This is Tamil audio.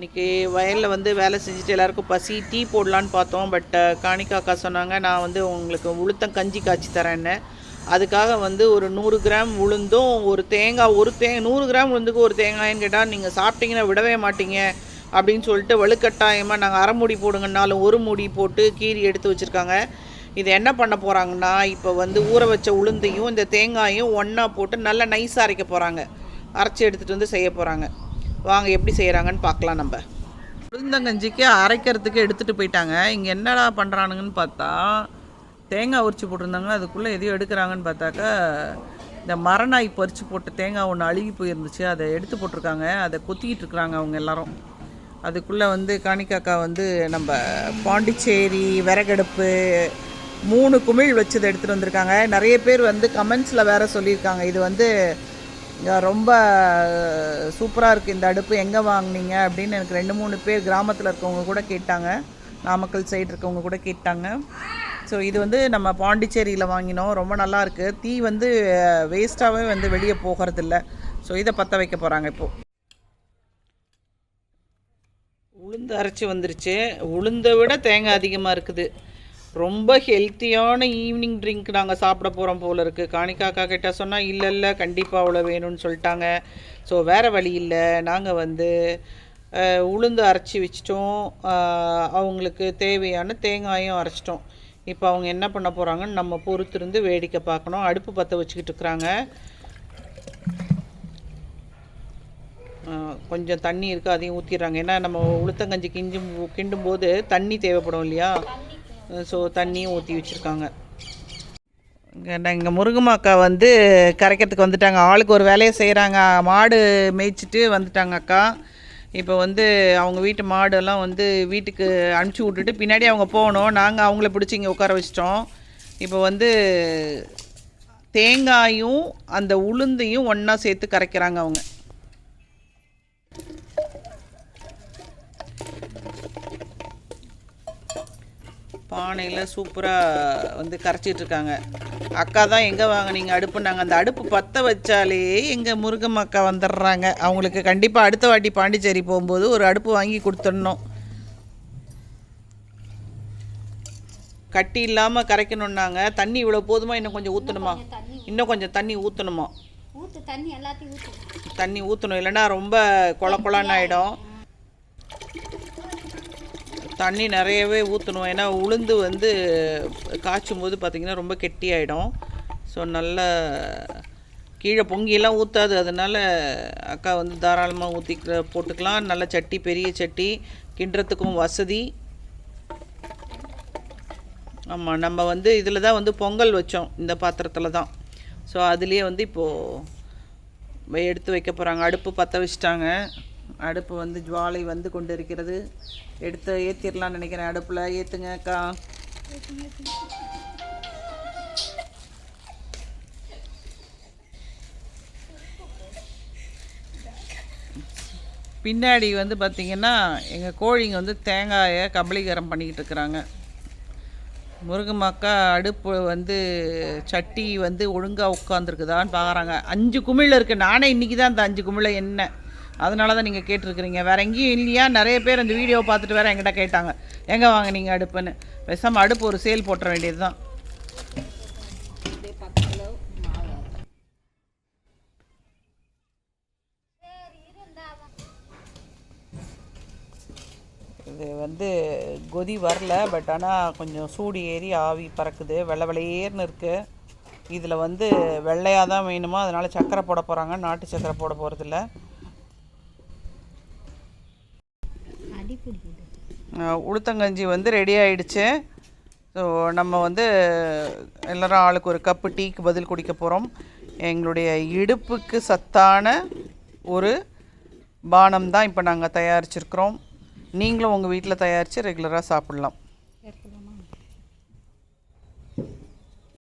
இன்றைக்கி வயலில் வந்து வேலை செஞ்சுட்டு எல்லாருக்கும் பசி டீ போடலான்னு பார்த்தோம். பட் காணிக்கா அக்கா சொன்னாங்க நான் வந்து உங்களுக்கு உளுத்தம் கஞ்சி காய்ச்சி தரேன்னு. அதுக்காக வந்து ஒரு நூறு கிராம் உளுந்தும் ஒரு தேங்காய் ஒரு தே நூறு கிராம் உளுந்துக்கு ஒரு தேங்காய்ன்னு கேட்டால் நீங்கள் சாப்பிட்டீங்கன்னா விடவே மாட்டீங்க. அப்படின்னு சொல்லிட்டு வலுக்கட்டாயமாக நாங்கள் அரை மூடி போடுங்கன்னாலும் ஒரு மூடி போட்டு கீரி எடுத்து வச்சுருக்காங்க. இது என்ன பண்ண போகிறாங்கன்னா இப்போ வந்து ஊற வச்ச உளுந்தையும் இந்த தேங்காயும் ஒன்றா போட்டு நல்லா நைஸாக அரைக்க போகிறாங்க அரைச்சி எடுத்துகிட்டு வந்து செய்ய போகிறாங்க வாங்க எப்படி செய்கிறாங்கன்னு பார்க்கலாம் நம்ம. உளுந்தங்கஞ்சிக்கு அரைக்கிறதுக்கு எடுத்துகிட்டு போயிட்டாங்க. இங்கே என்னடா பண்ணுறானுங்கன்னு பார்த்தா தேங்காய் உரிச்சு போட்டிருந்தாங்க. அதுக்குள்ளே எதையும் எடுக்கிறாங்கன்னு பார்த்தாக்கா இந்த மரநாய் பறித்து போட்ட தேங்காய் ஒன்று அழுகி போயிருந்துச்சு. அதை எடுத்து போட்டிருக்காங்க. அதை கொத்திக்கிட்டு இருக்கிறாங்க அவங்க எல்லாரும். அதுக்குள்ளே வந்து காணிக்காக்கா வந்து நம்ம பாண்டிச்சேரி விறகடுப்பு மூணு குமிழ் வச்சதை எடுத்துகிட்டு வந்திருக்காங்க. நிறைய பேர் வந்து கமெண்ட்ஸில் வேறு சொல்லியிருக்காங்க. இது வந்து ரொம்ப சூப்பராக இருக்குது இந்த அடுப்பு. எங்கே வாங்குனீங்க? அப்படின்னு எனக்கு ரெண்டு மூணு பேர் கிராமத்தில் இருக்கவங்க கூட கேட்டாங்க. நாமக்கல் சைடு இருக்கவங்க கூட கேட்டாங்க. ஸோ இது வந்து நம்ம பாண்டிச்சேரியில் வாங்கினோம். ரொம்ப நல்லா இருக்குது தீ வந்து வேஸ்ட்டாகவே வந்து வெளியே போகிறதில்ல. ஸோ இதை பற்ற வைக்க போகிறாங்க இப்போது உளுந்து அரைச்சி வந்துருச்சு. உளுந்தை விட தேங்காய் அதிகமாக இருக்குது. ரொம்ப ஹெல்த்தியான ஈவினிங் ட்ரிங்க் நாங்கள் சாப்பிட போகிறோம் போல இருக்குது காணிக்காக்கா கிட்ட சொன்னால் இல்லை இல்லை கண்டிப்பாக அவ்வளோ வேணும்னு சொல்லிட்டாங்க. ஸோ வேறு வழி இல்லை. நாங்கள் வந்து உளுந்து அரைச்சி வச்சிட்டோம். அவங்களுக்கு தேவையான தேங்காயும் அரைச்சிட்டோம். இப்போ அவங்க என்ன பண்ண போகிறாங்கன்னு நம்ம பொறுத்திருந்து வேடிக்கை பார்க்கணும். அடுப்பு பற்ற வச்சுக்கிட்டு இருக்கிறாங்க. கொஞ்சம் தண்ணி இருக்குது அதையும் ஊற்றிடுறாங்க ஏன்னா நம்ம உளுத்தங்கஞ்சி கிஞ்சும் கிண்டும் போது தண்ணி தேவைப்படும் இல்லையா? ஸோ தண்ணியும் ஊற்றி வச்சுருக்காங்க. இங்கே முருகம்மாக்கா வந்து கரைக்கிறதுக்கு வந்துட்டாங்க. ஆளுக்கு ஒரு வேலையை செய்கிறாங்க மாடு மேய்ச்சிட்டு வந்துட்டாங்க அக்கா. இப்போ வந்து அவங்க வீட்டு மாடெல்லாம் வந்து வீட்டுக்கு அனுப்பிச்சி விட்டுட்டு பின்னாடி அவங்க போகணும். நாங்கள் அவங்கள பிடிச்சி இங்கே உட்கார வச்சிட்டோம். இப்போ வந்து தேங்காயும் அந்த உளுந்தையும் ஒன்றா சேர்த்து கரைக்கிறாங்க அவங்க. பானையில் சூப்பராக வந்து கரைச்சிட்டு இருக்காங்க அக்கா தான் எங்கே வாங்குனீங்க? அடுப்புனாங்க. அந்த அடுப்பு பற்ற வச்சாலே எங்கள் முருகம் அக்கா வந்துடுறாங்க அவங்களுக்கு கண்டிப்பாக அடுத்த வாட்டி பாண்டிச்சேரி போகும்போது ஒரு அடுப்பு வாங்கி கொடுத்துடணும். கட்டி இல்லாமல் கரைக்கணுன்னாங்க தண்ணி இவ்வளோ போதுமா? இன்னும் கொஞ்சம் ஊற்றணுமா இன்னும் கொஞ்சம் தண்ணி ஊற்றணுமா தண்ணி ஊற்றணும் இல்லைன்னா ரொம்ப கொல கொலன்னு ஆகிடும் தண்ணி நிறையவே ஊற்றணும் ஏன்னா உளுந்து வந்து காய்ச்சும் போது பார்த்திங்கன்னா ரொம்ப கெட்டியாயிடும். ஸோ நல்ல கீழே பொங்கியெல்லாம் ஊற்றாது அதனால அக்கா வந்து தாராளமாக ஊற்றிக்கிற போட்டுக்கலாம். நல்ல சட்டி பெரிய சட்டி கிண்டுறதுக்கும் வசதி. ஆமாம் நம்ம வந்து இதில் தான் வந்து பொங்கல் வச்சோம். இந்த பாத்திரத்தில் தான். ஸோ அதுலேயே வந்து இப்போது எடுத்து வைக்க போகிறாங்க அடுப்பு பற்ற வச்சிட்டாங்க. அடுப்பு வந்து ஜுவாலை வந்து கொண்டு இருக்கிறது எடுத்து ஏற்றிடலாம்னு நினைக்கிறேன் அடுப்பில். ஏற்றுங்க அக்கா. பின்னாடி வந்து பார்த்திங்கன்னா எங்கள் கோழிங்க வந்து தேங்காயை கபலீகரம் பண்ணிக்கிட்டு இருக்கிறாங்க. முருகமாக்கா அடுப்பு வந்து சட்டி வந்து ஒழுங்காக உட்காந்துருக்குதான்னு பார்க்குறாங்க அஞ்சு குமிழ் இருக்குது நானே இன்றைக்கி தான் அந்த அஞ்சு குமிழை என்ன அதனால தான் நீங்கள் கேட்டிருக்கிறீங்க. வேறு எங்கேயும் இல்லையா? நிறைய பேர் அந்த வீடியோ பார்த்துட்டு வேறு எங்கிட்ட கேட்டாங்க. எங்கே வாங்க நீங்கள் அடுப்புன்னு? பேசாமல் அடுப்பு ஒரு சேல் போட்டுற வேண்டியது தான் இது வந்து கொதி வரல பட் ஆனால் கொஞ்சம் சூடு ஏறி ஆவி பறக்குது. வெள்ளை வெளையேர்னு இருக்குது இதில் வந்து வெள்ளையாக தான் வேணுமோ? அதனால் சக்கரை போட போகிறாங்க நாட்டு சக்கரை போட போகிறதில்ல உளுத்தங்கஞ்சி வந்து ரெடி ஆயிடுச்சு. ஸோ நம்ம வந்து எல்லாரும் ஆளுக்கு ஒரு கப்பு டீக்கு பதில் குடிக்க போகிறோம் எங்களுடைய இடுப்புக்கு சத்தான ஒரு பானம் தான் இப்போ நாங்கள் தயாரிச்சிருக்கிறோம். நீங்களும் உங்கள் வீட்டில் தயாரித்து ரெகுலராக சாப்பிட்லாம்.